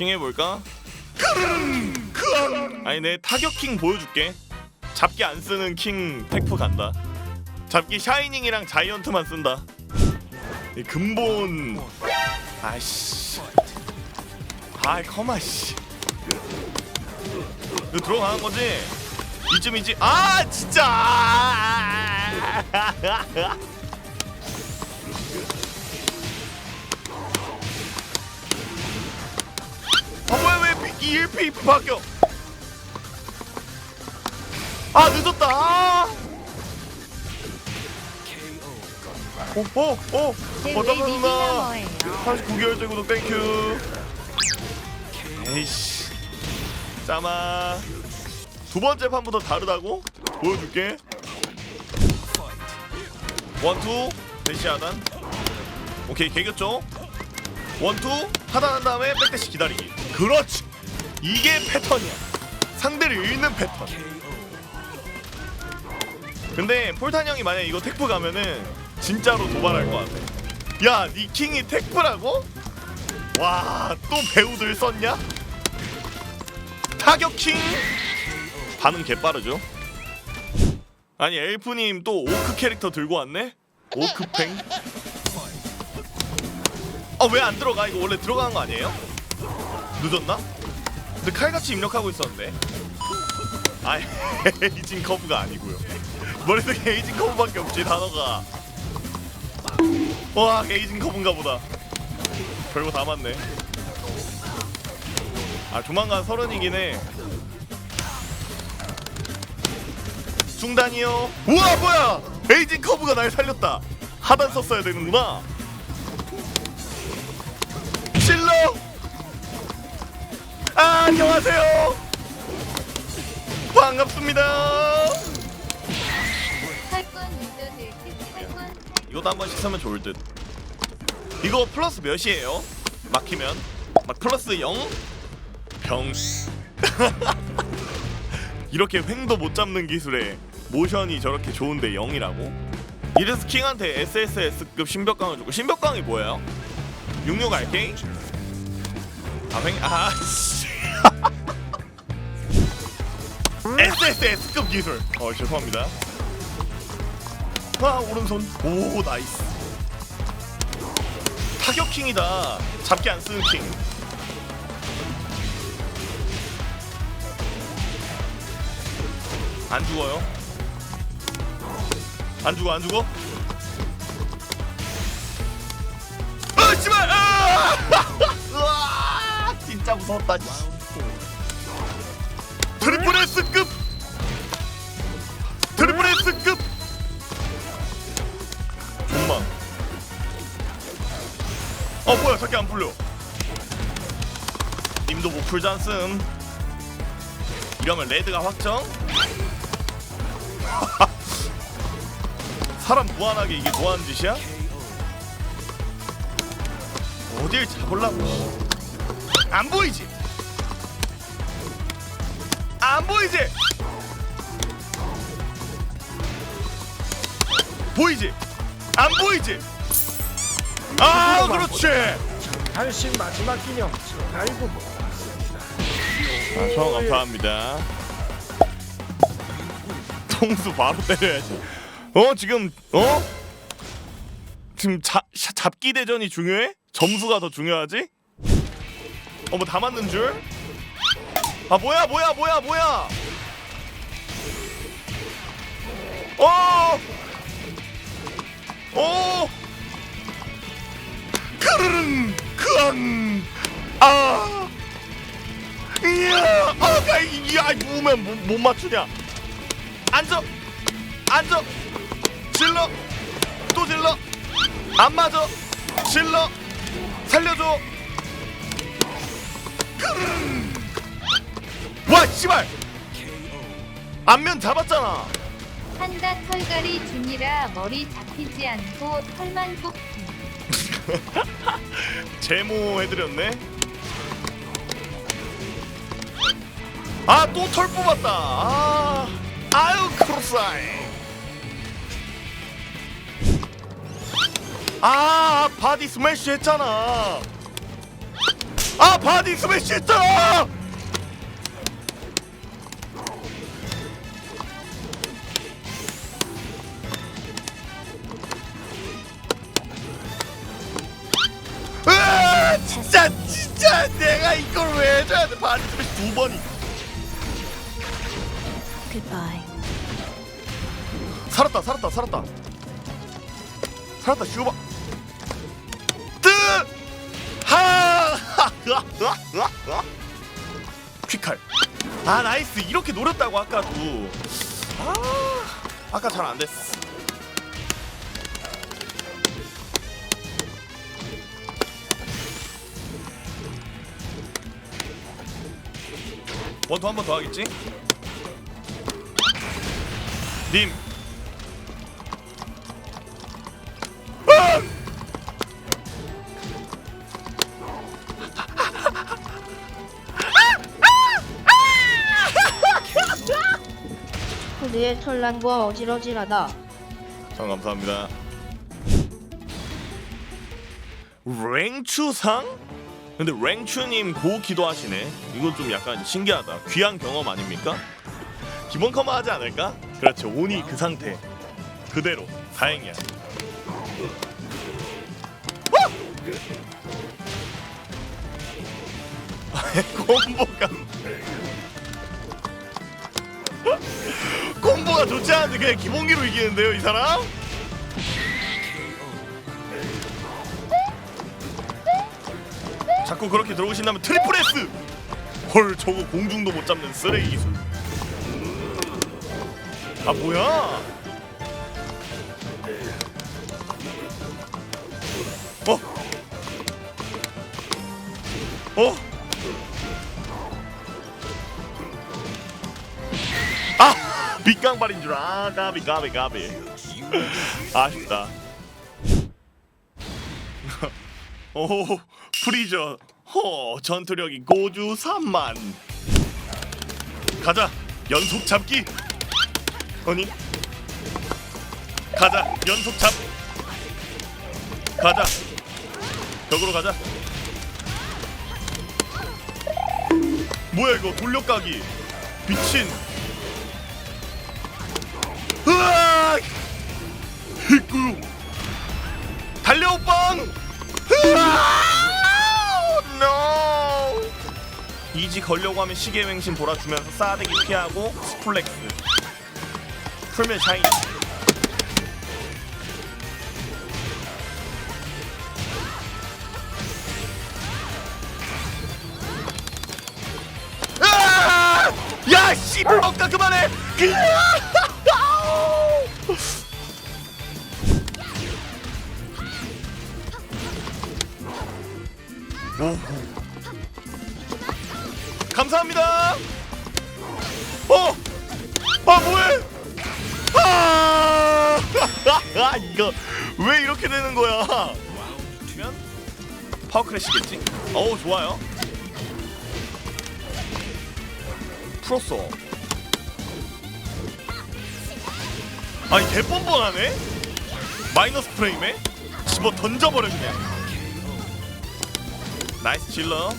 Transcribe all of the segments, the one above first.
킹 해볼까? 아니 내 타격 킹 보여줄게. 잡기 안 쓰는 킹 텍프 간다. 잡기 샤이닝이랑 자이언트만 쓴다. 이 근본. 아이씨. 아이 커마 씨. 이거 들어가는 거지? 이쯤이지? 아 진짜 아 뭐야 왜이 1피 바뀌어? 아 늦었다. 아. 오오오. 쟤왜 어쩌면 리딩 누나 너머예요? 39개월 째 구독 땡큐. 에이씨. 짜마. 두 번째 판부터 다르다고? 보여줄게. 원투 대시 하단. 오케이 개겼죠? 원투 하단한 다음에 백대시 기다리기 그렇지 이게 패턴이야 상대를 읽는 패턴 근데 폴탄 형이 만약 이거 택프 가면은 진짜로 도발할 것 같아 야 니킹이 택프라고? 와 또 배우들 썼냐? 타격킹 반응 개빠르죠 아니 엘프님 또 오크 캐릭터 들고 왔네? 오크팽 아 왜 안 들어가? 이거 원래 들어가는 거 아니에요? 늦었나? 근데 칼같이 입력하고 있었는데. 아 에이징 커브가 아니고요. 머릿속에 에이징 커브밖에 없지 단어가. 와 에이징 커브인가 보다. 별거 다 맞네. 아 조만간 서른이긴 해. 중단이요. 우와 뭐야! 에이징 커브가 날 살렸다. 하단 썼어야 되는구나 안녕하세요 반갑습니다 이것도 한번 씻으면 좋을 듯 이거 플러스 몇이에요? 막히면 막 플러스 0? 병 이렇게 횡도 못 잡는 기술에 모션이 저렇게 좋은데 0이라고? 이래서 킹한테 SSS급 신벽강을 주고 신벽강이 뭐예요? 66 RK? 아 횡.. 아 씨. SSS급 기술. 어 죄송합니다. 아 오른손. 오 나이스. 타격 킹이다. 잡기 안 쓰는 킹. 안 죽어요? 안 죽어 안 죽어? 아 씨발! 아! 진짜 씨. 트리플 S급! 트리플 S급! 존망. 어 뭐야 자기 안 풀려. 님도 못 풀지 않음. 이러면 레드가 확정? 사람 무한하게 이게 뭐하는 짓이야? 어딜 잡으려고? 안 보이지? 안 보이지? 보이지? 안 보이지? 아 그렇지 단신 마지막 기념 아이고 뭐 아, 저 감사합니다 통수 바로 때려야지 어 지금 어? 지금 자, 샤- 잡기 대전이 중요해? 점수가 더 중요하지? 어뭐다 맞는 줄? 아 뭐야 뭐야 뭐야 뭐야? 어! 어! 크르릉 크앙 아! 이야 아가 이야 무면 못, 못 맞추냐? 앉아 앉아. 질러 또 질러. 안 맞아. 질러 살려줘. 크르릉. 와 씨발 안면 잡았잖아 한다 털갈이 중이라 머리 잡히지 않고 털만 뽑기 제모 해드렸네. 아 또 털 뽑았다. 아 아유 크로사이. 아 바디 스매시 했잖아. 아 바디 스매시 했잖아 진짜 진짜 내가 이걸 왜 해줘야 돼? 스매시 두 번이 Goodbye. 살았다 살았다 살았다. 살았다 슈바 뜨하! 퀵칼 아 나이스. 이렇게 노렸다고 아까도. 아 아까 잘 안 됐어 원투 한 번 더 하겠지? 님 코드의 털난과 어질어질하다. 참 감사합니다. 랭추상? 근데 랭추님 고 기도하시네. 이건 좀 약간 신기하다. 귀한 경험 아닙니까? 기본 커마 하지 않을까? 그렇죠. 온이 그 상태. 그대로. 다행이야. 와! 콤보가 콤보가 좋지 않은데 그냥 기본기로 이기는데요 이 사람? 자꾸 그렇게 들어오신다면 트리플 S! 헐 저거 공중도 못 잡는 쓰레기 기술 아 뭐야 어? 어? 아! 밑강발인 줄 아, 까비 까비 까비 아쉽다 오 프리저. 허 전투력이 고주 3만. 가자 연속 잡기. 아니? 가자 연속 잡. 가자. 벽으로 가자. 뭐야 이거? 돌려까기. 미친. 으악! 히꾸 이지 걸려고 하면 시계 맹신 돌아주면서 싸대기 피하고 스플렉스 풀면 샤인 으아! 야 씨발 억까 그만해 오. 감사합니다. 어, 아 뭐해? 아, 아 이거 왜 이렇게 되는 거야? 면 파워 크래시겠지? 어우 좋아요. 풀었어. 아니 개뻔뻔하네. 마이너스 프레임에 집어 던져버려 그냥. 나이스 질러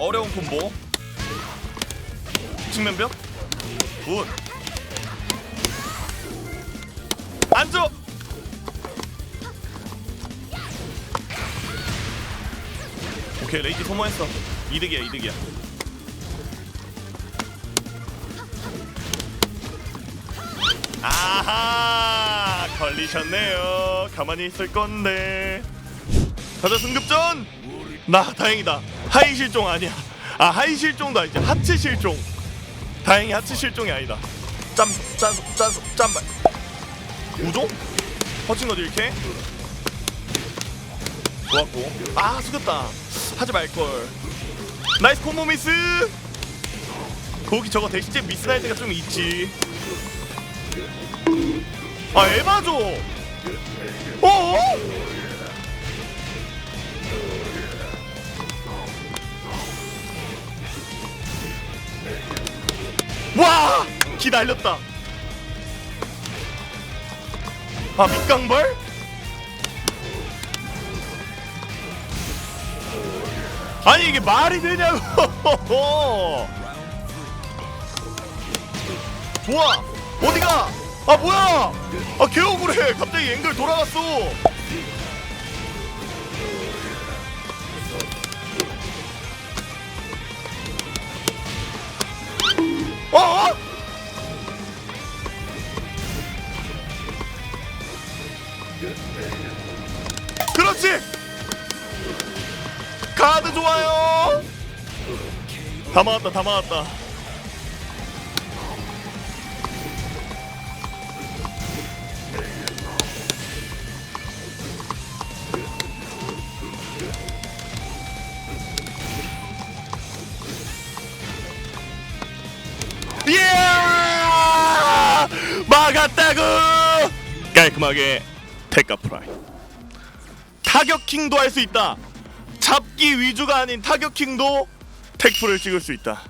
어려운 콤보 측면벽? 굿. 앉아 오케이 레이지 소모했어. 이득이야 이득이야. 아하! 걸리셨네요. 가만히 있을 건데. 가자 승급전! 나 다행이다. 하이 실종 아니야. 아 하이 실종도 아니지. 하체 실종 다행히 하체 실종이 아니다. 짬 짬 짬 짬발 우종 퍼친 거지 이렇게? 좋았고. 아 숙였다. 하지 말걸. 나이스 콤보 미스! 거기 저거 대신제 미스 날 때가 좀 있지. 아 에바죠 어어 기 날렸다. 아 밑강벌? 아니 이게 말이 되냐고 좋아 어디가 아 뭐야 아 개억울해 갑자기 앵글 돌아갔어 어? 어? 그렇지 카드 좋아요 다 막았다 다 막았다 예! 막았다고! 깔끔하게 테카 프라이. 타격킹도 할 수 있다. 잡기 위주가 아닌 타격킹도 택프를 찍을 수 있다.